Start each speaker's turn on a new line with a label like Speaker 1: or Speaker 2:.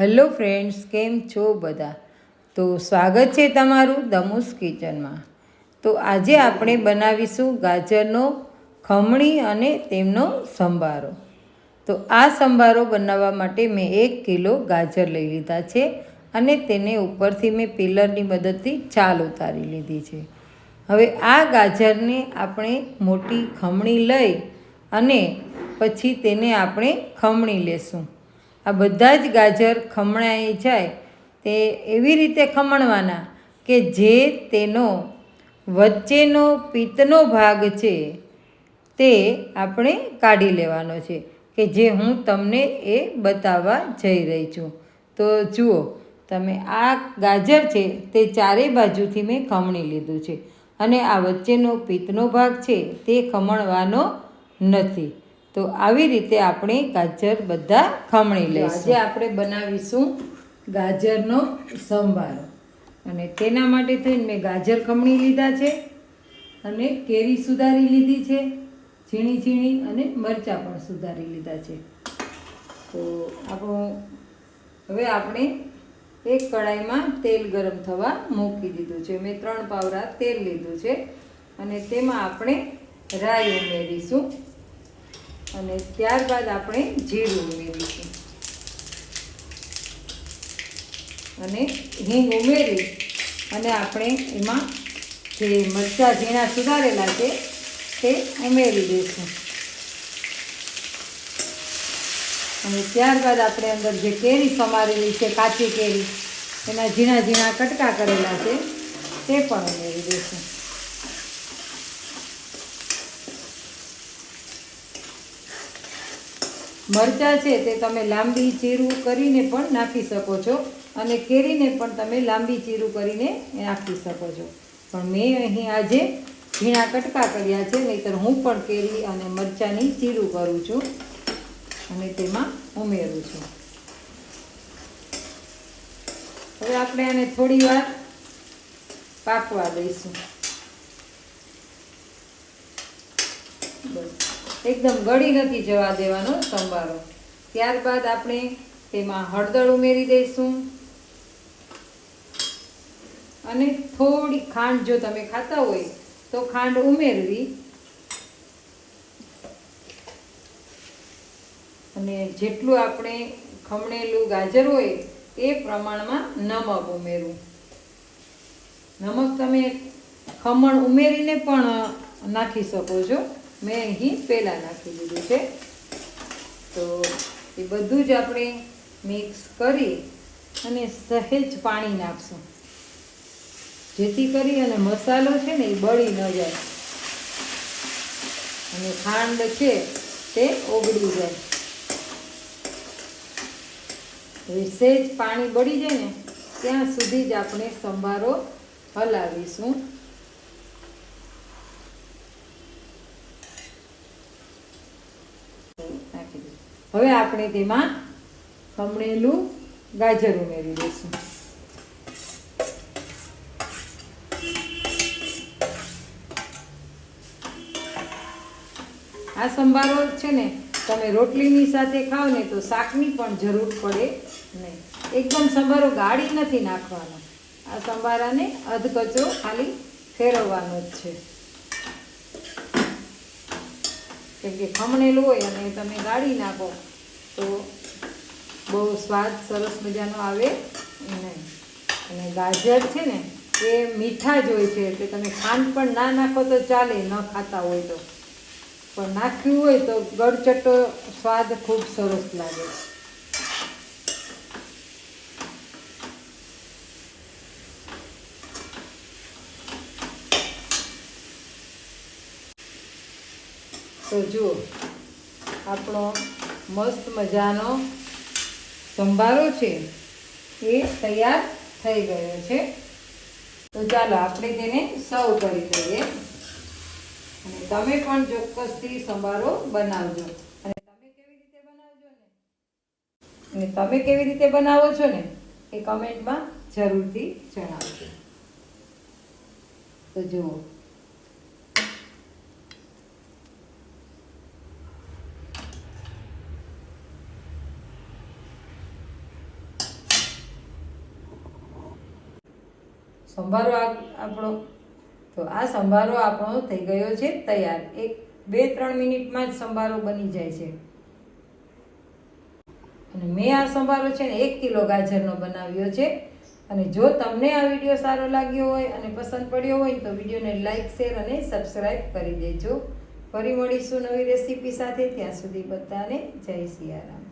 Speaker 1: Hello friends, કેમ છો બધા? તો સ્વાગત છે તમારું દમુસ કિચનમાં. તો આજે આપણે બનાવીશું ગાજરનો ખમણી અને તેમનો સંભારો. તો આ સંભારો બનાવવા માટે મેં એક કિલો ગાજર લઈ લીધા છે અને તેને ઉપરથી મેં પિલરની મદદથી ચાલ ઉતારી લીધી છે. હવે આ ગાજરને આપણે મોટી ખમણી લઈ અને પછી તેને આપણે ખમણી લેશું. આ બધા જ ગાજર ખમણાઈ જાય તે એવી રીતે ખમણવાના કે જે તેનો વચ્ચેનો પિત્તનો ભાગ છે તે આપણે કાઢી લેવાનો છે કે જે હું તમને એ બતાવવા જઈ રહી છું. તો જુઓ, તમે આ ગાજર છે તે ચારેય બાજુથી મેં ખમણી લીધું છે અને આ વચ્ચેનો પિત્તનો ભાગ છે તે ખમણવાનો નથી. તો આવી રીતે આપણે ગાજર બધા ખમણી લઈશું આજે આપણે બનાવીશું ગાજરનો સંભારો. અને તેના માટે થઈને મેં ગાજર ખમણી લીધા છે અને કેરી સુધારી લીધી છે ઝીણી ઝીણી અને મરચાં પણ સુધારી લીધા છે. તો આપણું હવે આપણે એક કડાઈમાં તેલ ગરમ થવા મૂકી દીધું છે. મેં ત્રણ પાવરા તેલ લીધું છે અને તેમાં આપણે રાઈ ઉમેરીશું. અને ત્યારબાદ આપણે જીરું ઉમેરીશું. અને હિંગ ઉમેરી અને આપણે એમાં જે મરચાં ઝીણા સુધારેલા છે તે ઉમેરી દઈશું. અને ત્યારબાદ આપણે અંદર જે કેરી સમારેલી છે, કાચી કેરી, એના ઝીણા ઝીણા કટકા કરેલા છે, તે પણ ઉમેરી દઈશું. મરચાં છે તે તમે લાંબી ચીરું કરીને પણ નાખી શકો છો અને કેરીને પણ તમે લાંબી ચીરું કરીને નાખી શકો છો. પણ મેં અહીં આજે ઝીણા કટકા કર્યા છે, નહીંતર હું પણ કેરી અને મરચાંની ચીરું કરું છું અને તેમાં ઉમેરું છું. હવે આપણે આને થોડી વાર પાકવા દઈશું. બસ. એકદમ ગળી નથી જવા દેવાનો સંભારો. ત્યારબાદ આપણે તેમાં હળદર ઉમેરી દઈશું. અને થોડી ખાંડ જો તમે ખાતા હોય, તો ખાંડ ઉમેરવી. અને જેટલું આપણે ખમણેલું ગાજર હોય, એ પ્રમાણમાં નમક ઉમેરવું. નમક તમે ખમણ ઉમેરીને પણ નાખી શકો છો. મેં અહીં પહેલાં નાખી દીધું છે. તો એ બધું જ આપણે મિક્સ કરી અને સહેજ પાણી નાખશું. જેથી કરી અને મસાલો છે ને એ બળી ન જાય. અને ખાંડ છે તે ઓગળી જાય. હવે સહેજ પાણી બળી જાય ને, ત્યાં સુધી જ આપણે સંભારો હલાવીશું નાખી દઈશું હવે આપણે તેમાં ખમણેલું ગાજર ઉમેરી દઈશું. આ સંભારો છે ને, તમે રોટલીની સાથે ખાઓ ને તો શાકની પણ જરૂર પડે નહીં. એકદમ સંભારો ગાળી નથી નાખવાનો. આ સંભારાને અધકચરો ખાલી ફેરવવાનો જ છે. કેમ કે ખમણેલું હોય અને તમે ગાળી નાખો, તો બહુ સ્વાદ સરસ મજાનો આવે નહીં અને ગાજર છે ને, એ મીઠા જ હોય છે, એટલે તમે ખાંડ પણ ના નાખો તો ચાલે, ન ખાતા હોય તો. પણ નાખ્યું હોય તો ગળચટ્ટો સ્વાદ ખૂબ સરસ લાગે. તો જુઓ, આપણો મસ્ત મજાનો સંભારો છે, એ તૈયાર થઈ ગયો છે. તો ચાલો આપણે તેને સર્વ કરી દઈએ અને તમે પણ ચોક્કસથી સંભારો બનાવજો. અને તમે કેવી રીતે બનાવજો ને? અને તમે કેવી રીતે બનાવો છો ને? એ કમેન્ટમાં જરૂરથી જણાવજો. તો જુઓ સંભારો આપણો તો આ સંભારો આપણો થઈ ગયો છે તૈયાર. એક, બે, ત્રણ મિનિટમાં જ સંભારો બની જાય છે. અને મેં આ સંભારો છે ને એક કિલો ગાજરનો બનાવ્યો છે. અને જો તમને આ વીડિયો સારો લાગ્યો હોય અને પસંદ પડ્યો હોય તો વિડીયોને લાઇક શેર અને સબસ્ક્રાઈબ કરી દેજો. ફરી મળીશું નવી રેસીપી સાથે. ત્યાં સુધી બધાને જય સિયારામ.